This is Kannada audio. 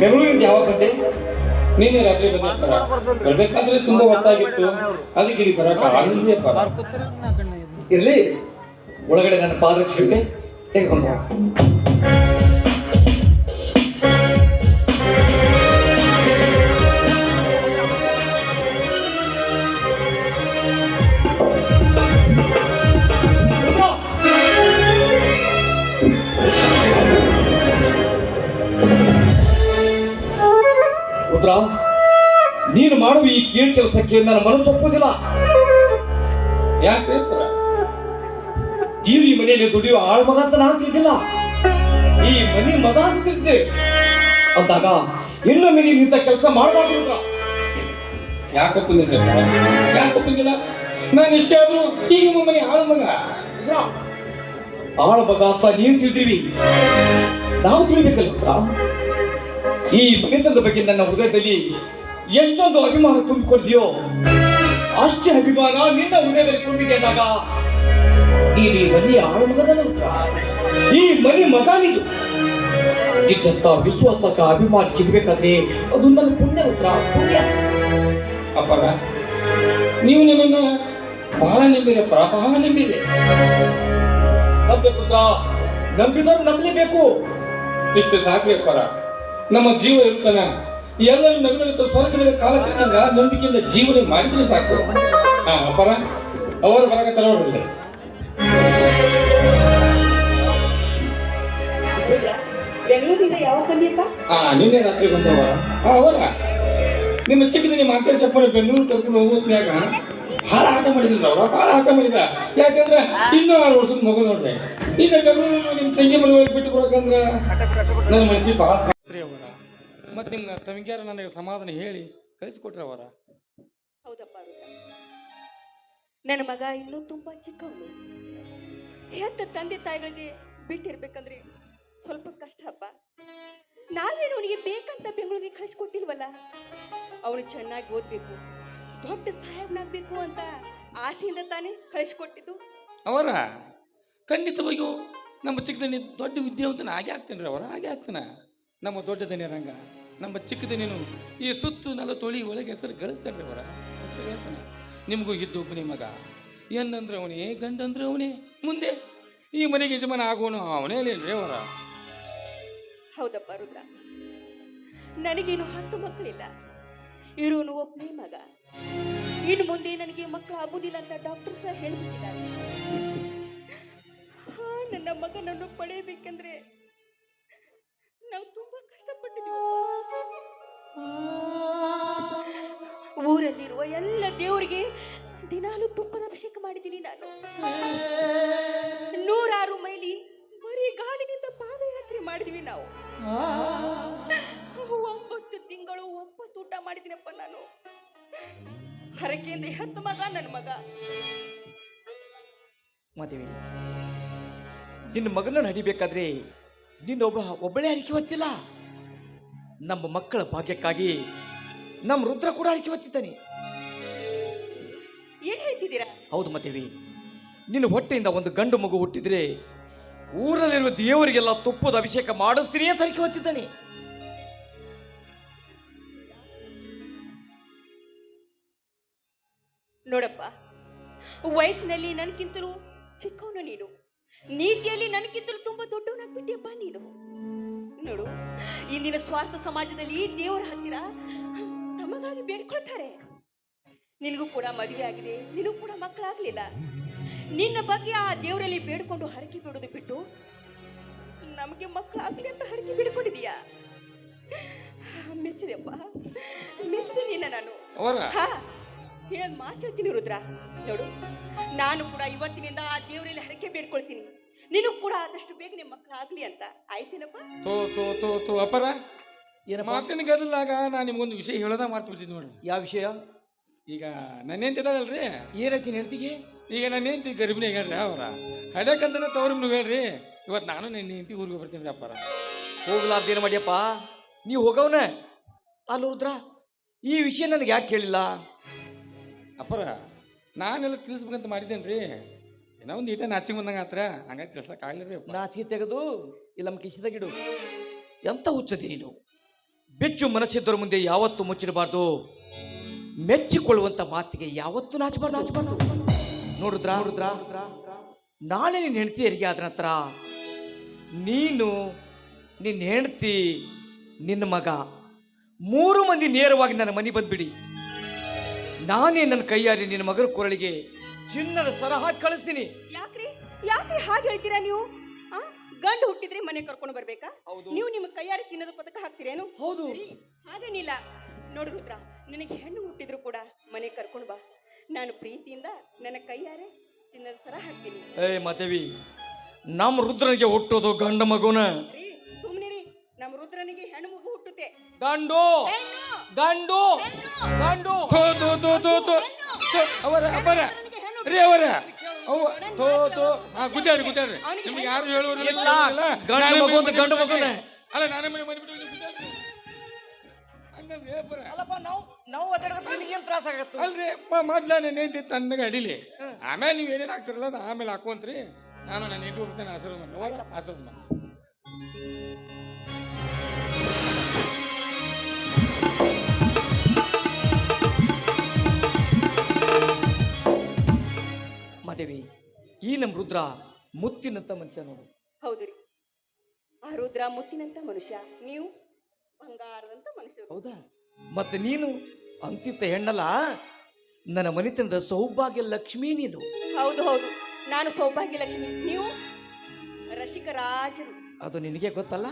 ಬೆಂಗಳೂರಿಂದ ಯಾವಾಗ ಬಂದೆ? ನೀನೇ ರಾತ್ರಿ ಬಂದೆ ಬರ್ಬೇಕಾದ್ರೆ ತುಂಬಾ ಹೊತ್ತಾಗಿತ್ತು. ಅದಕ್ಕೆ ಇಲ್ಲಿ ಬರಕ ಪರ. ಇರ್ಲಿ. ಒಳಗಡೆ ನನ್ನ ಪಾದರಕ್ಷೆ ತೆಗೆದುಕೊಂಡು ನೀನು ಮಾಡುವ ಈ ಕೀಳ್ ಕೆಲಸಕ್ಕೆ ನನ್ನ ಮನಸ್ಸು ಒಪ್ಪುವುದಿಲ್ಲ. ಯಾಕೆ? ನೀವು ಈ ಮನೆಯಲ್ಲಿ ದುಡಿಯುವ ಆಳ್ ಮಗ ಅಂತ ನಾನು ತಿಳಿದಿಲ್ಲ. ಈ ಮನೆ ಮಗ ಅಂತ ತಿಳಿದೆ. ಅಂದಾಗ ಇನ್ನೊಮ್ಮೆ ನೀನು ಇಂಥ ಕೆಲಸ ಮಾಡಬಾರ್ದು ಯಾಕಪ್ಪ ಯಾಕೆ ಒಪ್ಪುದಿಲ್ಲ ಯಾಕೆ ಒಪ್ಪುದಿಲ್ಲ? ನಾನು ಇಷ್ಟೇ ಆದ್ರು ಈಗ ನಿಮ್ಮ ಮನೆ ಆಳು ಮಗ. ಅಂತ ನೀನು ತಿಳಿದೀವಿ ನಾವು ತಿಳಿಬೇಕಲ್ಲ ಈ ಮನೆತನದ ಬಗ್ಗೆ ನನ್ನ ಹೃದಯದಲ್ಲಿ ಎಷ್ಟೊಂದು ಅಭಿಮಾನ ತುಂಬಿಕೊಂಡಿದೆಯೋ, ಅಷ್ಟೇ ಅಭಿಮಾನ ನಿನ್ನ ಹೃದಯದಲ್ಲಿ ತುಂಬಿದೆ ಅಂದಾಗ ನೀನು ಈ ಮನೆಯ ಆಳಮಗದಲ್ಲ ಈ ಮನೆ ಮಗಾನಿದು ಇದ್ದಂತ ವಿಶ್ವಾಸಕ ಅಭಿಮಾನ ಸಿಗಬೇಕಾದ್ರೆ ಅದು ನನ್ನ ಪುಣ್ಯ ಉತ್ತರ ಪುಣ್ಯ. ಅಪ್ಪರ, ನೀವು ನನ್ನನ್ನು ಬಹಳ ನಂಬಿರಪ್ಪ ಬಹಳ ನಂಬಿದೆ. ನಂಬಬೇಕು ನಂಬಿದವ್ರು ನಂಬಲೇಬೇಕು. ಇಷ್ಟು ಅಪ್ಪರ. ನಮ್ಮ ಜೀವ ಇರ್ತಾನ ಎಲ್ಲರೂ ನಗನಗುತ್ತ ಸ್ವರ್ಗದ ಕಾಲಕ್ಕೆ ನಂಗ ನಂಬಿಕೆಯಿಂದ ಜೀವನ ಮಾಡಿದ್ರೆ ಸಾಕು. ಹಾ ಅಪ್ಪರ ಅವರು ಬರಕತ್ತಾರ ನೋಡ್ರಿ ಬೆಂಗಳೂರಿನಿಂದ ಯಾವಾಗ ಬಂದಿಯಪ್ಪ? ಹಾ ನಿನ್ನೆ ರಾತ್ರಿ ಬಂದವ. ಹಾ ಅವರ. ನಿಮ್ಮ ಚಿಕ್ಕದ ನಿಮ್ಮ ಅಕ್ಕ ಚಪ್ಪಳ ಬೆಂಗಳೂರು ಕರ್ಕೊಂಡು ಹೋಗೋತ್ನ್ಯಾಗ ಭಾಳ ಆಟ ಮಾಡಿದ್ರು ಅವ್ರ? ಭಾಳ ಆಟ ಮಾಡಿದ. ಯಾಕಂದ್ರೆ ಇನ್ನೂ ಆರು ವರ್ಷದ ಮಗು ನೋಡ್ರಿ. ಈಗ ಬೆಂಗಳೂರು ನಿಮ್ಮ ತಂಗಿ ಮನೆ ಹೋಗಿ ಬಿಟ್ಟು ಕೊಡಕಂದ್ರೆ ನನ್ನ ಮನಸ್ಸಿಗೆ ಭಾಳ ಮತ್ತೆ ನಿಮ್ಮ ತಂಗಿಯಾರ ನನಗೆ ಸಮಾಧಾನ ಹೇಳಿ ಕಳಿಸಿಕೊಟ್ರೆ ಅವರ? ಹೌದಪ್ಪ ರುದ್ರ. ನನ್ನ ಮಗ ಇನ್ನೂ ತುಂಬಾ ಚಿಕ್ಕವನು. ಹೆತ್ತ ತಂದೆ ತಾಯಿಗಳಿಗೆ ಬಿಟ್ಟಿರ್ಬೇಕಂದ್ರೆ ಸ್ವಲ್ಪ ಕಷ್ಟ ಅಪ್ಪ. ನಾವೇನು ಅವನಿಗೆ ಬೇಕಂತ ಬೆಂಗಳೂರಿಗೆ ಕಳಿಸ್ಕೊಟ್ಟಿಲ್ವಲ್ಲ? ಅವನು ಚೆನ್ನಾಗಿ ಓದ್ಬೇಕು ದೊಡ್ಡ ಸಾಹೇಬ್ನಾಗ್ಬೇಕು ಅಂತ ಆಸೆಯಿಂದ ತಾನೇ ಕಳಿಸ್ಕೊಟ್ಟಿದ್ದು. ಅವರ? ಖಂಡಿತವಾಗಿಯೂ ನಮ್ಮ ಚಿಕ್ಕದನಿ ದೊಡ್ಡ ವಿದ್ಯಾವಂತನ ಹಾಗೆ ಆಗ್ತೇನೆ ಅವರ ಹಾಗೆ ಆಗ್ತಾನ ನಮ್ಮ ದೊಡ್ಡ ದನಿ ರಂಗ ನಮ್ಮ ಚಿಕ್ಕದ ನೀನು ಈ ಸುತ್ತು ನಲ ತೊಳಿ ಒಳಗೆ ಹೆಸರು ಗಳಿಸ್ತಾನೆ ಅವರ. ಹೆಸರು ಗಳಿಸ್ತಾನೆ ನಿಮಗೂ ಇದ್ದು ಒಬ್ಬನೇ ಮಗ. ಏನಂದ್ರೆ ಅವನೇ, ಗಂಡಂದ್ರೆ ಅವನೇ, ಮುಂದೆ ಈ ಮನೆಗೆ ಯಜಮಾನ ಆಗೋನು ಅವನೇ ಅಲ್ಲೇನ್ರಿ ಅವರ? ಹೌದಪ್ಪ ರುದ್ರ. ನನಗೇನು ಹತ್ತು ಮಕ್ಕಳಿಲ್ಲ. ಇರೋನು ಒಬ್ಬನೇ ಮಗ. ಇನ್ನು ಮುಂದೆ ನನಗೆ ಮಕ್ಕಳು ಆಗುದಿಲ್ಲ ಅಂತ ಡಾಕ್ಟರ್ ಸಹ ಹೇಳ್ಬಿಟ್ಟಿದ್ದಾರೆ. ನನ್ನ ಮಗನನ್ನು ಪಡೆಯಬೇಕಂದ್ರೆ ಊರಲ್ಲಿರುವ ಎಲ್ಲ ದೇವರಿಗೆ ದಿನಾಲು ತುಪ್ಪದ ಅಭಿಷೇಕ ಮಾಡಿದ್ದೀನಿ ನಾನು. ನೂರಾರು ಮೈಲಿ ಬರೀ ಗಾಲಿನಿಂದ ಪಾದಯಾತ್ರೆ ಮಾಡಿದ್ವಿ ನಾವು. ಒಂಬತ್ತು ತಿಂಗಳು ಒಪ್ಪತ್ತು ಊಟ ಮಾಡಿದ್ದೀನಪ್ಪ ನಾನು. ಹರಕೆಯಿಂದ ಹತ್ತು ಮಗ ನನ್ನ ಮಗ. ಮಾದೇವಿ, ನಿನ್ನ ಮಗನನ್ನು ಹಡಿಬೇಕಾದ್ರೆ ನಿನ್ನೊಬ್ಬ ಒಬ್ಬಳೇ ಹರಿಕೆ ಹೊತ್ತಿಲ್ಲ ನಮ್ಮ ಮಕ್ಕಳ ಭಾಗ್ಯಕ್ಕಾಗಿ ನಮ್ಮ ರುದ್ರ ಕೂಡ ಹರಿಕೆ ಹೊತ್ತಿದ್ದಾನೆ. ಏನು ಹೇಳ್ತಿದ್ದೀರಾ ಹೌದು ಮತ್ತೇವಿ ನಿನ್ನ ಹೊಟ್ಟೆಯಿಂದ ಒಂದು ಗಂಡು ಮಗು ಹುಟ್ಟಿದ್ರೆ ಊರಲ್ಲಿರುವ ದೇವರಿಗೆಲ್ಲ ತುಪ್ಪದ ಅಭಿಷೇಕ ಮಾಡಿಸ್ತೀನಿ ಅಂತ ಹರಿಕೆ ಹೊತ್ತಿದ್ದಾನೆ. ನೋಡಪ್ಪ ವಯಸ್ಸಿನಲ್ಲಿ ನನಗಿಂತಲೂ ಚಿಕ್ಕವನು ನೀನು. ನೀತಿಯಲ್ಲಿ ನನಗಿಂತಲೂ ತುಂಬಾ ದೊಡ್ಡವನಾಗ್ಬಿಟ್ಟಿಯಪ್ಪ ನೀನು. ನೋಡು ಇಂದಿನ ಸ್ವಾರ್ಥ ಸಮಾಜದಲ್ಲಿ ದೇವರ ಹತ್ತಿರ ತಮಗಾಗಿ ಬೇಡ್ಕೊಳ್ತಾರೆ. ನಿನಗೂ ಕೂಡ ಮದುವೆ ಆಗಿದೆ ನಿನಗೂ ಕೂಡ ಮಕ್ಕಳಾಗ್ಲಿಲ್ಲ. ನಿನ್ನ ಬಗ್ಗೆ ಆ ದೇವರಲ್ಲಿ ಬೇಡ್ಕೊಂಡು ಹರಕೆ ಬಿಡೋದು ಬಿಟ್ಟು ನಮಗೆ ಮಕ್ಕಳಾಗ್ಲಿ ಅಂತ ಹರಕೆ ಬಿಡ್ಕೊಂಡಿದೀಯಾ ಮೆಚ್ಚಿದೆಪ್ಪ. ಮೆಚ್ಚಿದೆ ನಿನ್ನ ನಾನು. ಹೇಳೋದು ಹಾ ಮಾತು ಮಾತಾಡ್ತೀನಿ ರುದ್ರ. ನೋಡು ನಾನು ಕೂಡ ಇವತ್ತಿನಿಂದ ಆ ದೇವರಲ್ಲಿ ಹರಕೆ ಬೇಡ್ಕೊಳ್ತೀನಿ. ನಿನಗೂ ಕೂಡ ಆದಷ್ಟು ಬೇಗ ನಿಮ್ಮ ಮಕ್ಕಳಾಗ್ಲಿ ಅಂತ. ಆಯ್ತೇನಪ್ಪ? ತೋ ತೋ ತೋ ತೋ ಅಪರ. ಏನಪ್ಪ? ಮಾತಿನ ಗದಲಾಗ ನಾನು ನಿಮ್ಗೊಂದು ವಿಷಯ ಹೇಳೋದ ಮಾಡ್ತು ನೋಡಿ ನೋಡ್ರಿ. ಯಾವ ವಿಷಯ? ಈಗ ನನ್ನ ಹೆಂತಿದಾಳಲ್ರಿ ಏನೈತಿ ಹೆಂಡತಿಗೆ? ಈಗ ನನ್ನ ಹೆಂಡತಿ ಗರ್ಭಿಣಿ ಹೇಳ್ರಿ ಅವರ. ಹಡಕಂತನ ತವ್ರ ನೀವು ಹೇಳ್ರಿ ಇವತ್ತು ನಾನು ನನ್ನ ಹೆಂಡತಿ ಊರಿಗೆ ಬರ್ತೀನಿ ರೀ ಅಪ್ಪಾರ. ಹೋಗ್ಲಾರ್ದೇನು ಮಾಡ್ಯಪ್ಪ? ನೀವು ಹೋಗವನ? ಅಲ್ಲ ರುದ್ರ ಈ ವಿಷಯ ನನಗೆ ಯಾಕೆ ಕೇಳಿಲ್ಲ ಅಪ್ಪರ ನಾನೆಲ್ಲ ತಿಳಿಸ್ಬೇಕಂತ ಮಾಡಿದ್ದೇನೆ ರೀ ಏನೋ ಒಂದು ಈಟ ನಾಚಿಗೆ ಬಂದಂಗೆ ಆತ್ರ ಹಂಗಾಗಿ ತಿಳಿಸಕ್ಕಾಗಲಿಲ್ಲ ರೀ ನಾಚಿಗೆ ತೆಗೆದು ಇಲ್ಲ ನಮ್ಮ ಕಿಶಿದಾಗಿಡು ಎಂತ ಹುಚ್ಚದಿ ನೀನು? ಬೆಚ್ಚು ಮನಸ್ಸಿದ್ದರ ಮುಂದೆ ಯಾವತ್ತೂ ಮುಚ್ಚಿರಬಾರ್ದು ಮೆಚ್ಚಿಕೊಳ್ಳುವಂಥ ಮಾತಿಗೆ ಯಾವತ್ತೂ ನಾಚಬಾರ್ದು. ನಾಚಬಾರ್ದು ನೋಡಿದ್ರಾ? ನೋಡಿದ್ರಾ ನಾಳೆ ನಿನ್ನ ಹೆಂಡತಿ ಹೆರಿಗೆ ಆದ ನಂತರ ನೀನು ನಿನ್ನ ಹೆಂಡತಿ, ನಿನ್ನ ಮಗ, ಮೂರು ಮಂದಿ ನೇರವಾಗಿ ನನ್ನ ಮನೆ ಬಂದ್ಬಿಡಿ. ನಾನೇ ನನ್ನ ಕೈಯಾರಿ ನಿನ್ನ ಮಗನ ಕೊರಳಿಗೆ ಚಿನ್ನದ ಸರ ಹಾಕಿ ಕಳಿಸ್ತೀನಿ. ಯಾಕ್ರಿ? ಯಾಕ್ರಿ ಹಾಗೆ ಹೇಳ್ತೀರಾ ನೀವು? ಗಂಡು ಹುಟ್ಟಿದ್ರೆ ಮನೆ ಕರ್ಕೊಂಡು ಬರ್ಬೇಕಾ? ನೀವು ನಿಮ್ಮ ಕೈಯಾರಿ ಚಿನ್ನದ ಪದಕ ಹಾಕ್ತಿರೇನು? ಹೌದು. ರೀ, ಹಾಗೇನಿಲ್ಲ. ನೋಡು ರುದ್ರ ನನಗೆ ಹೆಣ್ಣು ಹುಟ್ಟಿದ್ರು ಕೂಡ ಮನೆ ಕರ್ಕೊಂಡು ಬಾ. ನಾನು ಪ್ರೀತಿಯಿಂದ ನನ್ನ ಕೈಯಾರೆ ಚಿನ್ನದ ಸರ ಹಾಕ್ತೀನಿ. ಏ ಮಾದೇವಿ ನಮ್ಮ ರುದ್ರನಿಗೆ ಹುಟ್ಟೋದು ಗಂಡ ಮಗುನ. ರೀ ಸುಮ್ನೆ ರೀ. ನಮ್ಮ ರುದ್ರನಿಗೆ ಹೆಣ್ಣು ಮಗು ಹುಟ್ಟುತ್ತೆ. ಗಂಡು! ಹೆಣ್ಣು! ಗಂಡು! ಹೆಣ್ಣು! ಗಂಡು! ಅವರ ಥೋ ಥೋ ಥೋ ಥೋ. ಥೋ, ಅವರ ಹೆಣ್ಣು ರೀ ಅವರ. ಅವ ತೋ ತೋ ಹಾ ಗುದ್ದಾಡಿ ಗುದ್ದಾಡ್ರಿ ನಿಮ್ಗೆ ಯಾರು ಹೇಳುವರಿಲ್ಲ ಇಲ್ಲ, ಗಂಡು ಮಗು ಅಂತ ಗಂಡು ಮಗುನೇ. ಅಲ್ಲ ನಾನೇ ಮನೆ ಮನೆ ಬಿಟ್ಟು ಗುದ್ದಾಡ್ರಿ ಅಲ್ಲ ಅಲ್ಲಪ್ಪ ನಾವು ನಾವು ಏನ್ ತ್ರಾಸ ಆಗತ್ತ? ಅಲ್ರಿ ಮ- ಮೊದ್ಲ ತಣ್ಣಗೆ ಅಡಿಲಿ. ಆಮೇಲೆ ನೀವು ಏನೇನು ಹಾಕ್ತಿರಲ್ಲ ಅದು ಆಮೇಲೆ ಹಾಕೊಂತ್ರಿ ನಾನು ನನ್ನ ಹೆಂಡತಿ ಹೋಗ್ತೇನೆ ಆಶೀರ್ವಾದ ಮಾಡಿ. ಆಶೀರ್ವಾದ ಮಾಡಿ. ಮಾದೇವಿ ಈ ನಮ್ಮ ರುದ್ರ ಮುತ್ತಿನಂತ ಮನುಷ್ಯ ನೋಡು. ಹೌದು ರೀ. ಆ ರುದ್ರ ಮುತ್ತಿನಂತ ಮನುಷ್ಯ ನೀವು ಬಂಗಾರದಂತ ಮನುಷ್ಯ ಹೌದಾ? ಮತ್ತೆ ನೀನು ಅಂತಿತ್ತ ಹೆಣ್ಣಲ್ಲ? ನನ್ನ ಮನೆತನದ ಸೌಭಾಗ್ಯ ಲಕ್ಷ್ಮಿ ನೀನು. ಹೌದು ಹೌದು. ನಾನು ಸೌಭಾಗ್ಯ ಲಕ್ಷ್ಮಿ. ನೀವು ರಸಿಕ ರಾಜರು. ಅದು ನಿನಗೆ ಗೊತ್ತಲ್ಲ?